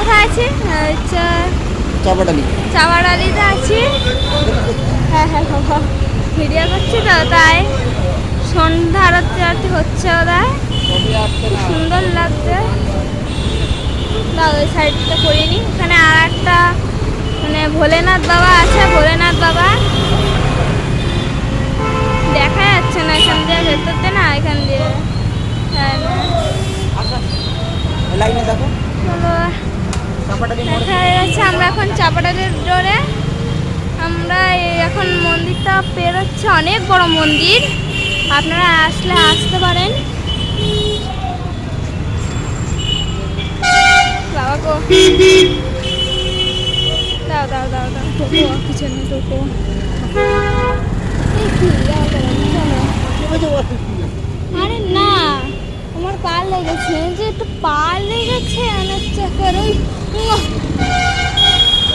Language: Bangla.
কোথায় আছি? চাপাটালি। চাওয়ারালিতে আছি। হ্যাঁ হ্যাঁ বাবা ভিডিও করছি তো তাই সন্ধ্যা আরতি আরতি হচ্ছে ওরা সুন্দর লাগছে। ওই সাইডটা করিনি এখানে আর একটা মানে ভোলেনাথ বাবা আছে ভোলেনাথ বাবা। দেখা যাচ্ছে না এখান দিয়ে ভেতর ভেতরতে না এখান দিয়ে। হ্যাঁ লাইনে দেখো। চলো। চাপাটালি দেখা যাচ্ছে আমরা এখন চাপাটালের ডোরে আমরা এখন মন্দিরটা পেরোচ্ছে অনেক বড় মন্দির। আপনারা আসলে আসতে পারেন। বাবা গো। দাও দাও দাও দাও। টোকো পিছনে টোকো। আরে না আমার পা লেগেছে যে একটু পা লেগেছে। অনেক চাকার ওই উম,